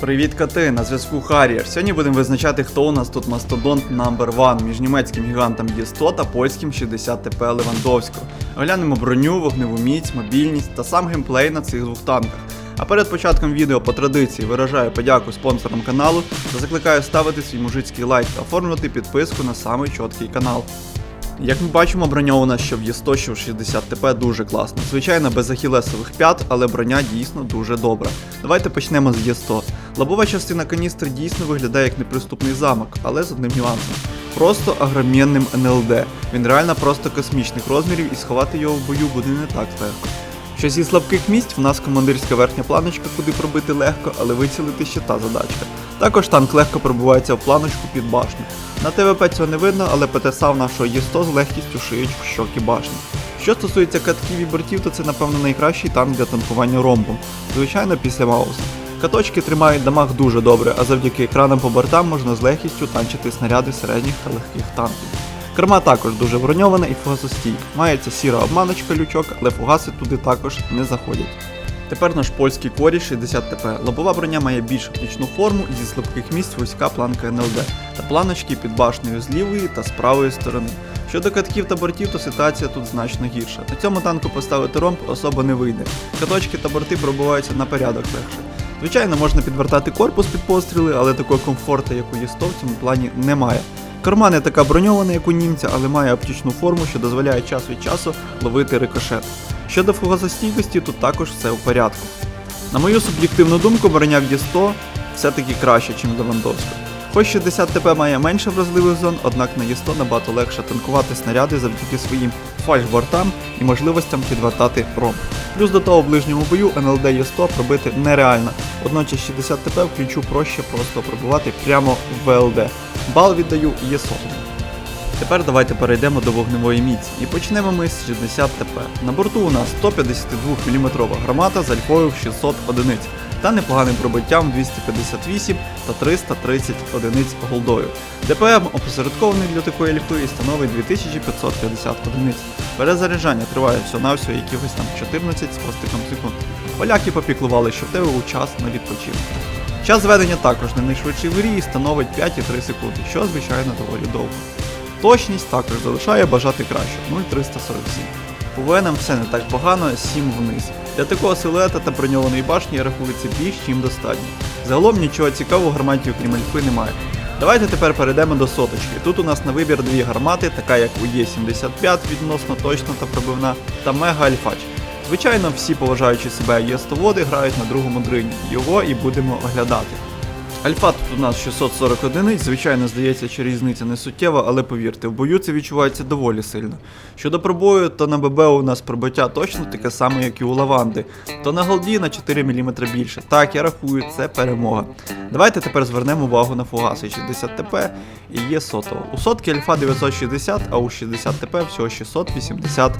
Привіт, коти! На зв'язку Харrier. Сьогодні будемо визначати, хто у нас тут мастодонт number one між німецьким гігантом Є100 та польським 60 ТП Левандовського. Оглянемо броню, вогневу міць, мобільність та сам геймплей на цих двох танках. А перед початком відео по традиції виражаю подяку спонсорам каналу та закликаю ставити свій мужицький лайк та оформлювати підписку на самий чіткий канал. Як ми бачимо, броня у нас що в Є100, що в 60 ТП дуже класна. Звичайно, без ахілесових п'ят, але броня дійсно дуже добра. Давайте почнемо з Є100. Лобова частина каністри дійсно виглядає як неприступний замок, але з одним нюансом. Просто агромєнним НЛД. Він реально просто космічних розмірів і сховати його в бою буде не так легко. Що зі слабких місць в нас командирська верхня планочка, куди пробити легко, але вицілити ще та задачка. Також танк легко пробивається в планочку під башню. На ТВП цього не видно, але ПТСА в нашого Є100 з легкістю шиють в щоки башні. Що стосується катків і бортів, то це напевно найкращий танк для танкування ромбом. Звичайно, після Мауса. Каточки тримають дамаг дуже добре, а завдяки екранам по бортам можна з легкістю танчити снаряди середніх та легких танків. Керма також дуже броньована і фугасостійка. Мається сіра обманочка лючок, але фугаси туди також не заходять. Тепер наш польський корі 60 ТП. Лобова броня має більш оптичну форму і зі слабких місць вузька планка НЛД та планочки під башнею з лівої та з правої сторони. Щодо катків та бортів, то ситуація тут значно гірша. На цьому танку поставити ромб особо не вийде. Каточки та борти пробиваються на порядок легше. Звичайно, можна підвертати корпус під постріли, але такого комфорту, як у Є100 в цьому плані немає. Корма не така броньована, як у німця, але має оптичну форму, що дозволяє час від часу ловити рикошет. Щодо фугасостійкості, тут також все в порядку. На мою суб'єктивну думку, броня в Є100 все-таки краще, ніж Левандовська. Хоч 60 ТП має менше вразливих зон, однак на Є100 набагато легше танкувати снаряди завдяки своїм фальшбортам і можливостям підвертати ромб. Плюс до того в ближньому бою НЛД Є100 пробити нереально, водночас 60 ТП включу проще просто пробивати прямо в ВЛД. Бал віддаю Є100. Тепер давайте перейдемо до вогневої міці і почнемо ми з 60 ТП. На борту у нас 152 мм гармата з альфою в 600 одиниць та непоганим пробиттям 258 та 330 одиниць голдою. ДПМ опосередкований для такої альфи і становить 2550 одиниць. Перезаряджання триває всього-навсього якихось там 14 з хвостиком секунд. Поляки попіклували, що в тебе був час на відпочинок. Час зведення також не найшвидший в грі і становить 5,3 секунди, що звичайно доволі довго. Точність також залишає бажати краще 0,347. По ВНам все не так погано, 7 вниз. Для такого силуета та броньованої башні рахується більш чим достатньо. Загалом нічого цікавого гарматів крім альфи немає. Давайте тепер перейдемо до соточки. Тут у нас на вибір дві гармати, така як у Є75 відносно точна та пробивна, та Мега Альфач. Звичайно, всі поважаючи себе Є100 грають на другому дрині. Його і будемо оглядати. Альфа тут у нас 640 одиниць, звичайно, здається, що різниця не суттєва, але повірте, в бою це відчувається доволі сильно. Щодо пробою, то на ББ у нас пробиття точно таке саме, як і у лаванди, то на голді на 4 мм більше. Так, я рахую, це перемога. Давайте тепер звернемо увагу на фугаси 60 ТП і є сотого. У сотки альфа 960, а у 60 ТП всього 680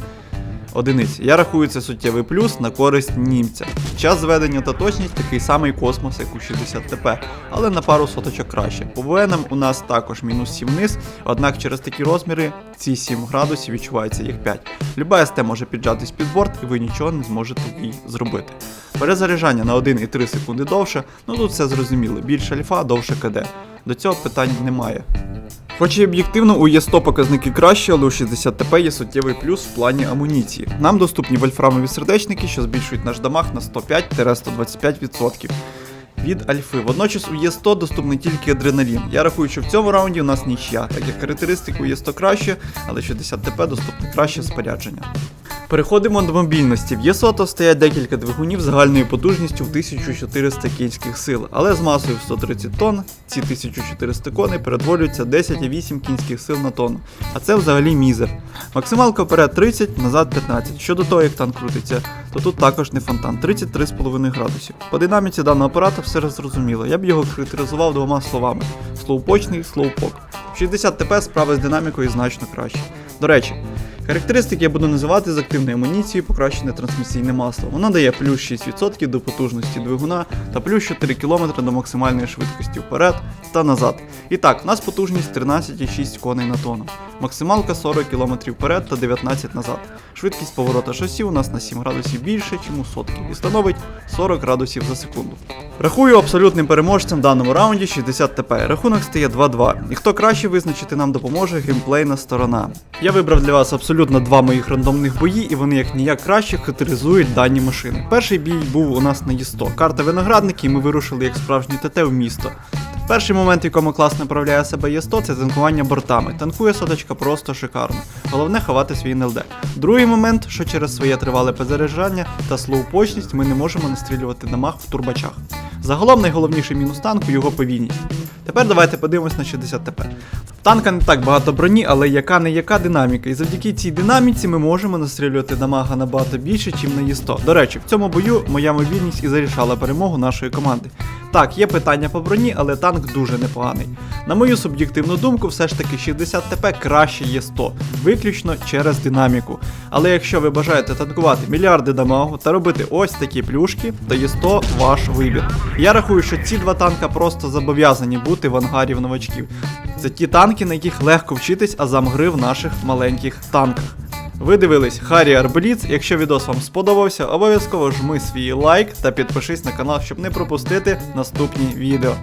одиниць. Я рахую це суттєвий плюс на користь німця. Час зведення та точність такий самий космос, як у 60 ТП, але на пару соточок краще. По ВНам у нас також мінус 7 вниз, однак через такі розміри ці 7 градусів відчувається їх 5. Люба СТ може піджатись під борт і ви нічого не зможете їй зробити. Перезаряджання на 1,3 секунди довше, ну тут все зрозуміло, більше альфа, довше КД. До цього питань немає. Хоч і об'єктивно у Є100 показники кращі, але у 60 ТП є суттєвий плюс в плані амуніції. Нам доступні вольфрамові сердечники, що збільшують наш дамаг на 105-125% від альфи. Водночас у Є100 доступний тільки адреналін. Я рахую, що в цьому раунді у нас нічия, так як у Є100 краще, але 60 ТП доступне краще спорядження. Переходимо до мобільності. В Єсото стоять декілька двигунів загальною потужністю в 1400 кінських сил, але з масою в 130 тонн ці 1400 коней перетворюються 10,8 кінських сил на тонну. А це взагалі мізер. Максималка вперед 30, назад 15. Щодо того, як танк крутиться, то тут також не фонтан 33,5 градусів. По динаміці даного апарата все зрозуміло. Я б його характеризував двома словами: слоупочний, слоупок. В 60 ТП справа з динамікою значно краще. До речі, Характеристики я буду називати з активною амуніцією покращене трансмісійне масло. Воно дає плюс 6% до потужності двигуна та плюс 4 км до максимальної швидкості вперед та назад. І так, у нас потужність 13,6 коней на тонну. Максималка 40 км вперед та 19 назад. Швидкість поворота шасі у нас на 7 градусів більше, ніж у сотки, і становить 40 градусів за секунду. Рахую абсолютним переможцем в даному раунді 60 ТП. Рахунок стає 2-2. І хто краще визначити нам допоможе геймплейна сторона. Я вибрав для вас абсолютно два моїх рандомних бої, і вони як ніяк краще характеризують дані машини. Перший бій був у нас на Є100. Карта виноградники, і ми вирушили як справжні ТТ в місто. Перший момент, в якому класно направляє себе Є100, це танкування бортами. Танкує соточка просто шикарно. Головне ховати свій НЛД. Другий момент, що через своє тривале перезаряджання та слоупочність ми не можемо настрілювати дамаг в турбачах. Загалом найголовніший мінус танку його повільність. Тепер давайте подивимось на 60 ТП. В танка не так багато броні, але яка не яка динаміка. І завдяки цій динаміці ми можемо настрілювати дамага набагато більше, ніж на Є100. До речі, в цьому бою моя мобільність і зарішала перемогу нашої команди. Так, є питання по броні, але танк дуже непоганий. На мою суб'єктивну думку, все ж таки 60 ТП краще є 100, виключно через динаміку. Але якщо ви бажаєте танкувати мільярди дамагу та робити ось такі плюшки, то є 100 ваш вибір. Я рахую, що ці два танка просто зобов'язані бути в ангарі в новачків. Це ті танки, на яких легко вчитись азам гри в наших маленьких танках. Ви дивились Harrier Blitz. Якщо відос вам сподобався, обов'язково жми свій лайк та підпишись на канал, щоб не пропустити наступні відео.